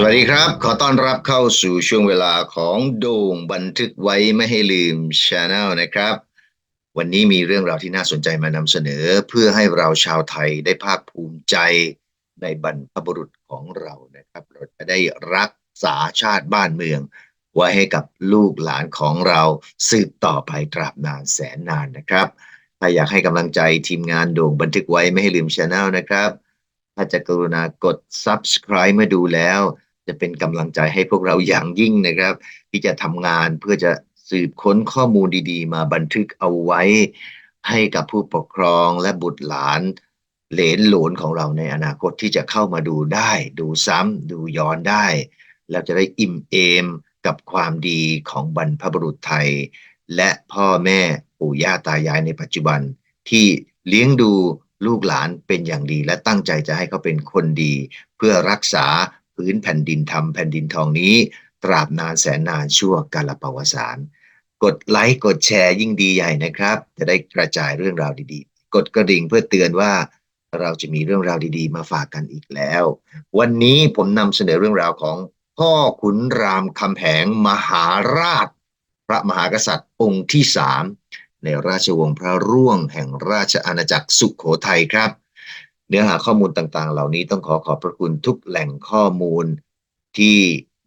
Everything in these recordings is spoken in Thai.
สวัสดีครับ ขอต้อนรับเข้าสู่ช่วงเวลาของโด่งบันทึกไว้ไม่ให้ลืมช anel นะครับ วันนี้มีเรื่องราวที่น่าสนใจมานำเสนอ เพื่อให้เราชาวไทยได้ภาคภูมิใจในบรรพบุรุษของเรานะครับ เราจะได้รักษาชาติบ้านเมือง ไว้ให้กับลูกหลานของเราสืบต่อไปตราบนานแสนนานนะครับ ถ้าอยากให้กำลังใจทีมงานโด่งบันทึกไว้ไม่ให้ลืมช anel นะครับ ถ้าจะกรุณากด subscribe เมื่อดูแล้ว จะเป็นกำลังใจให้พวกเราอย่างยิ่งนะครับ ที่จะทำงานเพื่อจะสืบค้นข้อมูลดีๆ มาบันทึกเอาไว้ ให้กับผู้ปกครองและบุตรหลานเหลนหลนของเราในอนาคตที่จะเข้ามาดูได้ ดูซ้ำดูย้อนได้ แล้วจะได้อิ่มเอมกับความดีของบรรพบุรุษไทย และพ่อแม่ปู่ย่าตายายในปัจจุบัน ที่เลี้ยงดูลูกหลานเป็นอย่างดี และตั้งใจจะให้เขาเป็นคนดี เพื่อรักษา พื้นแผ่นดินธรรมแผ่นดินทองนี้ ตราบนานแสนนานชั่วกาลปวสานกดไลค์กดแชร์ยิ่งดีใหญ่นะครับ จะได้กระจายเรื่องราวดีๆ กดกระดิ่งเพื่อเตือนว่าเราจะมีเรื่องราวดีๆ มาฝากกันอีกแล้ว วันนี้ผมนำเสนอเรื่องราวของพ่อขุนรามคำแหงมหาราช พระมหากษัตริย์องค์ที่สามในราชวงศ์พระร่วงแห่งราชอาณาจักรสุขโขทัยครับ เนื้อหาข้อมูลต่างๆ เหล่านี้ต้องขอขอบพระคุณทุกแหล่งข้อมูลที่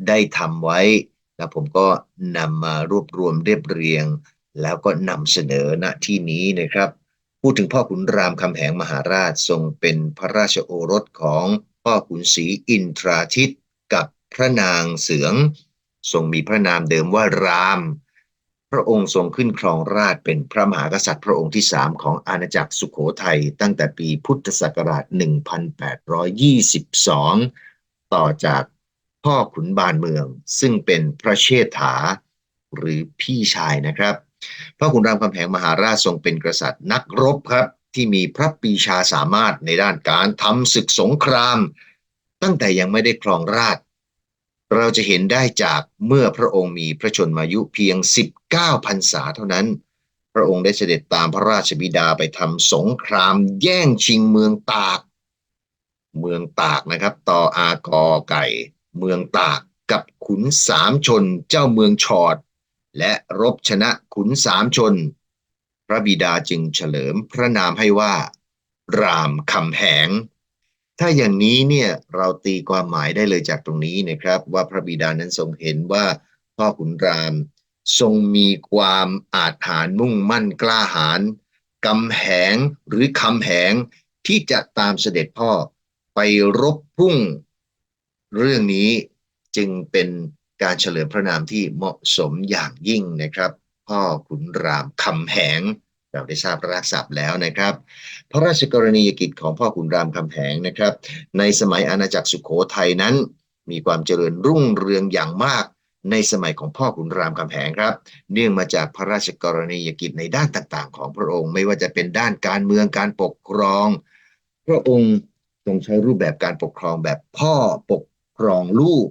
ได้ทำไว้แล้วผมก็นำมารวบรวมเรียบเรียง แล้วก็นำเสนอณที่นี้นะครับ พูดถึงพ่อขุนรามคำแหงมหาราชทรงเป็นพระราชโอรสของพ่อขุนศรีอินทราทิตกับพระนางเสือง ทรงมีพระนามเดิมว่าราม พระองค์ทรงขึ้นครองราชเป็นพระมหากษัตริย์พระองค์ที่สามของอาณาจักรสุขโขทัยตั้งแต่ปีพุทธศักราช 1822 ต่อจากพ่อขุนบานเมือง ซึ่งเป็นพระเชษฐาหรือพี่ชายนะครับพ่อขุนรามคำแหงมหาราชทรงเป็นกษัตริย์นักรบครับ ที่มีพระปีชาสามารถในด้านการทำศึกสงคราม ตั้งแต่ยังไม่ได้ครองราช เราจะเห็นได้จากเมื่อพระองค์มีพระชนมายุเพียง 19พรรษาเท่านั้น พระองค์ได้เสด็จตามพระราชบิดาไปทำสงครามแย่งชิงเมืองตาก เมืองตากนะครับ ต่ออากอไก่ เมืองตากกับขุนสามชนเจ้าเมืองชอด และรบชนะขุนสามชน พระบิดาจึงเฉลิมพระนามให้ว่ารามคำแหง ถ้าอย่างนี้เนี่ยเราตีความหมายได้เลยจากตรงนี้นะครับ ว่าพระบิดานั้นทรงเห็นว่าพ่อขุนรามทรงมีความอาจหารมุ่งมั่นกล้าหาญกำแหงหรือคำแหงที่จะตามเสด็จพ่อไปรบพุ่ง เรื่องนี้จึงเป็นการเฉลิมพระนามที่เหมาะสมอย่างยิ่งนะครับ พ่อขุนรามคำแหง เราได้ทราบรากศัพท์แล้วนะครับ พระราชกรณียกิจของพ่อขุนรามคำแหงนะครับ ในสมัยอาณาจักรสุขโขทัยนั้น มีความเจริญรุ่งเรืองอย่างมากในสมัยของพ่อขุนรามคำแหงครับ เนื่องมาจากพระราชกรณียกิจในด้านต่างๆ ของพระองค์ ไม่ว่าจะเป็นด้านการเมืองการปกครอง พระองค์ทรงใช้รูปแบบการปกครองแบบพ่อปกครองลูก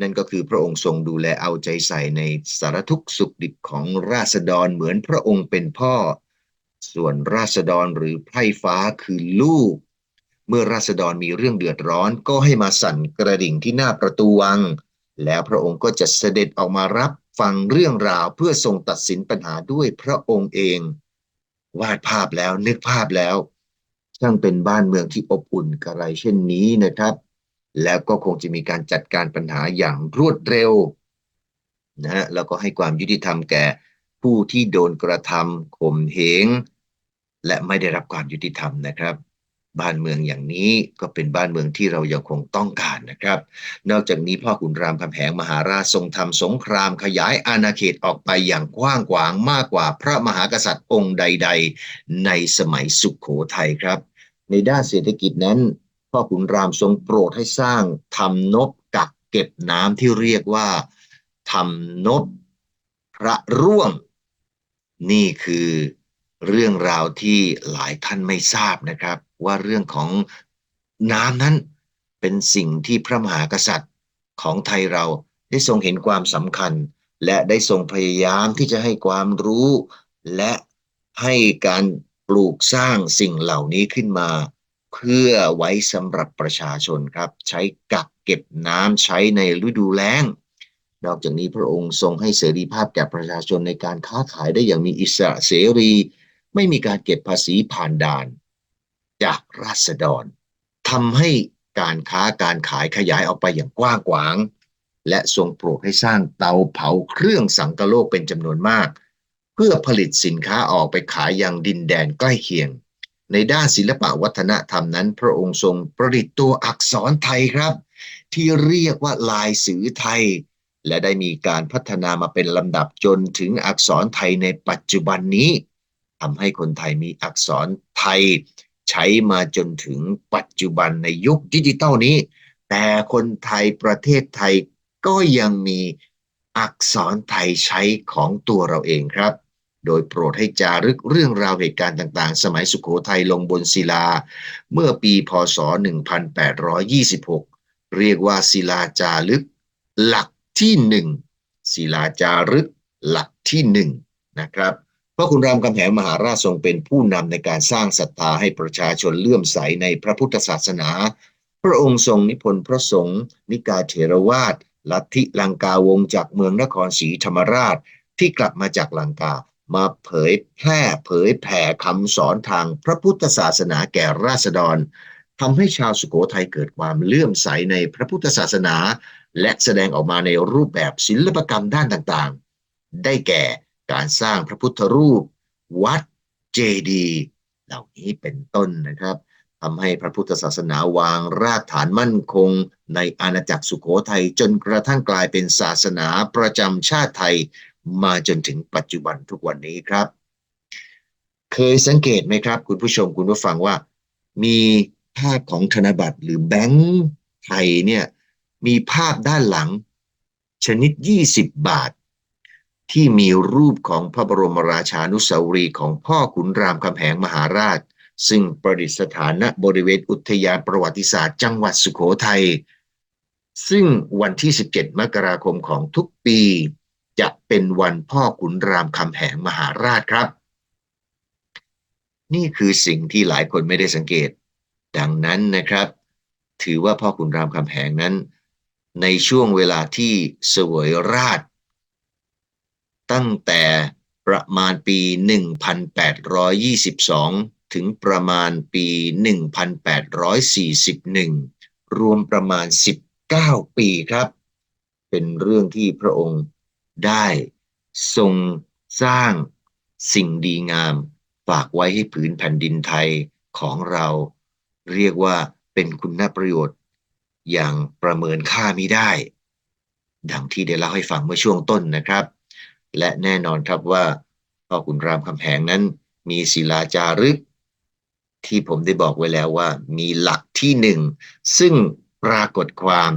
นั่นก็คือพระองค์ทรงดูแลเอาใจใส่ในสารทุกสุขดิบของราษฎรเหมือนพระองค์เป็นพ่อ ส่วนราษฎรหรือไพร่ฟ้าคือลูก เมื่อราษฎรมีเรื่องเดือดร้อนก็ให้มาสั่นกระดิ่งที่หน้าประตูวัง แล้วพระองค์ก็จะเสด็จออกมารับฟังเรื่องราวเพื่อทรงตัดสินปัญหาด้วยพระองค์เอง วาดภาพแล้วนึกภาพแล้วช่างเป็นบ้านเมืองที่อบอุ่นกระไรเช่นนี้นะครับ แล้วก็คงจะมีการจัดการปัญหาอย่างรวดเร็วนะฮะแล้วก็ให้ความยุติธรรมแก่ผู้ที่โดนกระทำข่มเหงและไม่ได้รับความยุติธรรมนะครับ บ้านเมืองอย่างนี้ก็เป็นบ้านเมืองที่เรายังคงต้องการนะครับ นอกจากนี้พ่อขุนรามคำแหงมหาราชทรงทำสงครามขยายอาณาเขตออกไปอย่างกว้างขวางมากกว่าพระมหากษัตริย์องค์ใด ๆ ในสมัยสุขโขทัยครับ ในด้านเศรษฐกิจนั้น พ่อขุนรามทรงโปรดให้สร้างทำนบกักเก็บน้ำที่เรียกว่าทำนบพระร่วง นี่คือเรื่องราวที่หลายท่านไม่ทราบนะครับ ว่าเรื่องของน้ำนั้นเป็นสิ่งที่พระมหากษัตริย์ของไทยเราได้ทรงเห็นความสำคัญ และได้ทรงพยายามที่จะให้ความรู้ และให้การปลูกสร้างสิ่งเหล่านี้ขึ้นมา เพื่อไว้สำหรับประชาชนครับ ใช้กักเก็บเก็บน้ำใช้ในฤดูแล้ง นอกจากนี้พระองค์ทรงให้เสรีภาพแก่ประชาชนในการค้าขายได้อย่างมีอิสระเสรี ไม่มีการเก็บภาษีผ่านด่าน จากราษฎรทำให้การค้าการขายขยายออกไปอย่างกว้างขวาง และทรงโปรดให้สร้างเตาเผาเครื่องสังกะโลกเป็นจำนวนมาก เพื่อผลิตสินค้าออกไปขายยังดินแดนใกล้เคียง ในด้านศิลปะวัฒนธรรมนั้น พระองค์ทรงประดิษฐ์ตัวอักษรไทยครับ ที่เรียกว่าลายสือไทย และได้มีการพัฒนามาเป็นลำดับจนถึงอักษรไทยในปัจจุบันนี้ทำให้คนไทยมีอักษรไทย ใช้มาจนถึงปัจจุบันในยุคดิจิตอลนี้ แต่คนไทยประเทศไทยก็ยังมีอักษรไทยใช้ของตัวเราเองครับ โดยโปรดให้จารึกเรื่องราวเหตุการณ์ต่างๆ สมัยสุขโขทัยลงบนศิลา เมื่อปีพศ 1826 เรียกว่าศิลาจารึก หลักที่หนึ่งศิลาจารึกหลักที่หนึ่งนะครับพระคุณรามคำแหงมหาราชทรงเป็นผู้นำในการสร้างศรัทธาให้ประชาชนเลื่อมใสในพระพุทธศาสนา พระองค์ทรงนิพนธ์พระสงฆ์นิกายเถรวาทลัทธิลังกาวงจากเมืองนครศรีธรรมราชที่กลับมาจากลังกา มาเผยแพร่เผยแผ่คำสอนทางพระพุทธศาสนาแก่ราษฎรทำให้ชาวสุโขทัยเกิดความเลื่อมใสในพระพุทธศาสนา และแสดงออกมาในรูปแบบศิลปกรรมด้านต่างๆ ได้แก่การสร้างพระพุทธรูป วัดเจดีย์เหล่านี้เป็นต้นนะครับทำให้พระพุทธศาสนาวางรากฐานมั่นคง ในอาณาจักรสุโขทัยจนกระทั่งกลายเป็นศาสนาประจำชาติไทย มาจนถึงปัจจุบันทุกวันนี้ครับ เคยสังเกตไหมครับ คุณผู้ชมคุณผู้ฟังว่า มีภาพของธนบัตรหรือแบงค์ไทยเนี่ยมีภาพด้านหลัง ชนิด 20 บาท ที่มีรูปของพระบรมราชานุสาวรีย์ของพ่อขุนรามคำแหงมหาราช ซึ่งประดิษฐานณบริเวณอุทยานประวัติศาสตร์จังหวัดสุโขทัยซึ่งวันที่ 17 มกราคมของทุกปี จะเป็นวันพ่อขุนรามคำแหงมหาราชครับ นี่คือสิ่งที่หลายคนไม่ได้สังเกต ดังนั้นนะครับ ถือว่าพ่อขุนรามคำแหงนั้น ในช่วงเวลาที่เสวยราช ตั้งแต่ประมาณปี 1822 ถึงประมาณปี 1841 รวมประมาณ 19 ปีครับ เป็นเรื่องที่พระองค์ ได้ทรงสร้างสิ่งดีงาม ฝากไว้ให้ผืนแผ่นดินไทยของเรา เรียกว่าเป็นคุณประโยชน์ อย่างประเมินค่าไมิได้ ดังที่ได้เล่าให้ฟังเมื่อช่วงต้นนะครับ และแน่นอนครับว่าพ่อขุนรามคำแหงนั้น มีศิลาจารึก ที่ผมได้บอกไว้แล้วว่า มีหลักที่หนึ่ง ซึ่งปรากฏความ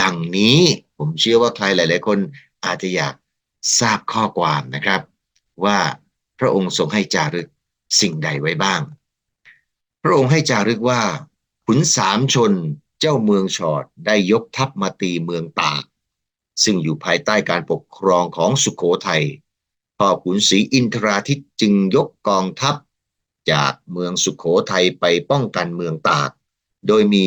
ดังนี้ ผมเชื่อว่าใครหลาย ๆ คนอาจจะอยาก ทราบข้อความนะครับ ว่าพระองค์ทรงให้จารึกสิ่งใดไว้บ้าง พระองค์ให้จารึกว่า ขุนสามชนเจ้าเมืองชอดได้ยกทัพมาตีเมืองตาก ซึ่งอยู่ภายใต้การปกครองของสุขโขทัยพ่อขุนศรีอินทราทิตจึงยกกองทัพ จากเมืองสุขโขทัยไปป้องกันเมืองตาก โดยมี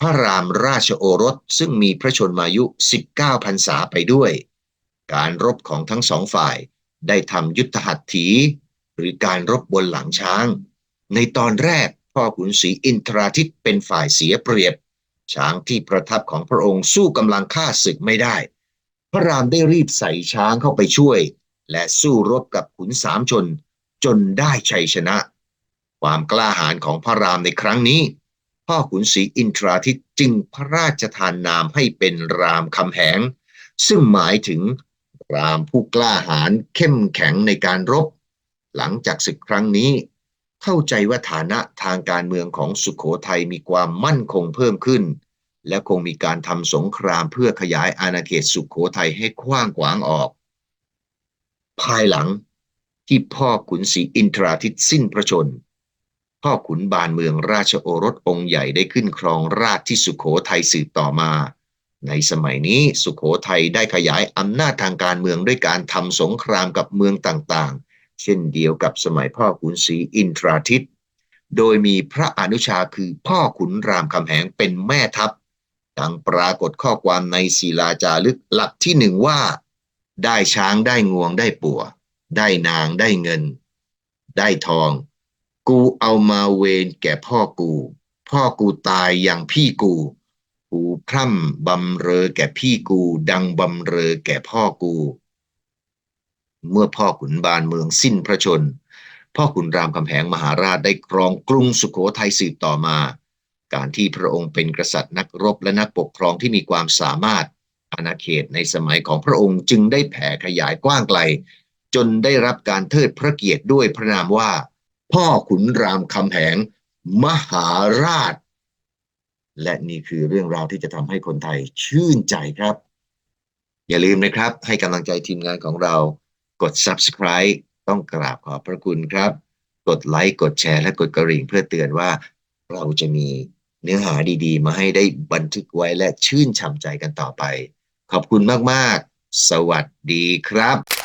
พระรามราชโอรสซึ่งมีพระชนมายุ 19พรรษาไปด้วย การรบของทั้งสองฝ่าย ได้ทำยุทธหัตถี หรือการรบบนหลังช้าง ในตอนแรกพ่อขุนศรีอินทราทิตเป็นฝ่ายเสียเปรียบ ช้างที่ประทับของพระองค์สู้กำลังฆ่าศึกไม่ได้ พระรามได้รีบใส่ช้างเข้าไปช่วย และสู้รบกับขุนสามชน จนได้ชัยชนะ ความกล้าหาญของพระรามในครั้งนี้ พ่อขุนศรีอินทราทิตจึงพระราชทานนามให้เป็นรามคำแหง ซึ่งหมายถึง รามผู้กล้าหาญเข้มแข็งในการรบ หลังจากศึกครั้งนี้ เข้าใจว่าฐานะทางการเมืองของสุขโขทัยมีความมั่นคงเพิ่มขึ้น และคงมีการทำสงครามเพื่อขยายอาณาเขตสุขโขทัยให้กว้างขวางออก ภายหลังที่พ่อขุนศรีอินทราทิตสิ้นพระชน พ่อขุนบานเมืองราชโอรสองค์ใหญ่ได้ขึ้นครองราชที่สุขโขทัยสืบต่อมา ในสมัยนี้สุขโขทัยได้ขยายอำนาจทางการเมืองด้วยการทำสงครามกับเมืองต่างๆ เช่นเดียวกับสมัยพ่อขุนศรีอินทราทิต โดยมีพระอนุชาคือพ่อขุนรามคำแหงเป็นแม่ทัพดังปรากฏข้อความในศิลาจารึกหลักที่หนึ่งว่า ได้ช้างได้งวงได้ปัว ได้นางได้เงิน ได้ทอง กูเอามาเวรแก่พ่อกู พ่อกูตายอย่างพี่กู กูพร่ำบำเรอแก่พี่กู ดังบำเรอแก่พ่อกู เมื่อพ่อขุนบานเมืองสิ้นพระชน พ่อขุนรามคำแหงมหาราชได้ครองกรุงสุโขทัยสืบต่อมา การที่พระองค์เป็นกษัตริย์นักรบและนักปกครองที่มีความสามารถอาณาเขตในสมัยของพระองค์จึงได้แผ่ขยายกว้างไกล จนได้รับการเทิดพระเกียรติด้วยพระนามว่า พ่อขุนรามคำแหง มหาราช และนี่คือเรื่องราวที่จะทำให้คนไทยชื่นใจครับ อย่าลืมนะครับ ให้กำลังใจทีมงานของเรา กด subscribe ต้องกราบขอบพระคุณครับ กดไลค์กดแชร์และกดกระดิ่งเพื่อเตือนว่าเราจะมีเนื้อหาดีๆ มาให้ได้บันทึกไว้และชื่นช่ำใจกันต่อไป ขอบคุณมากๆ สวัสดีครับ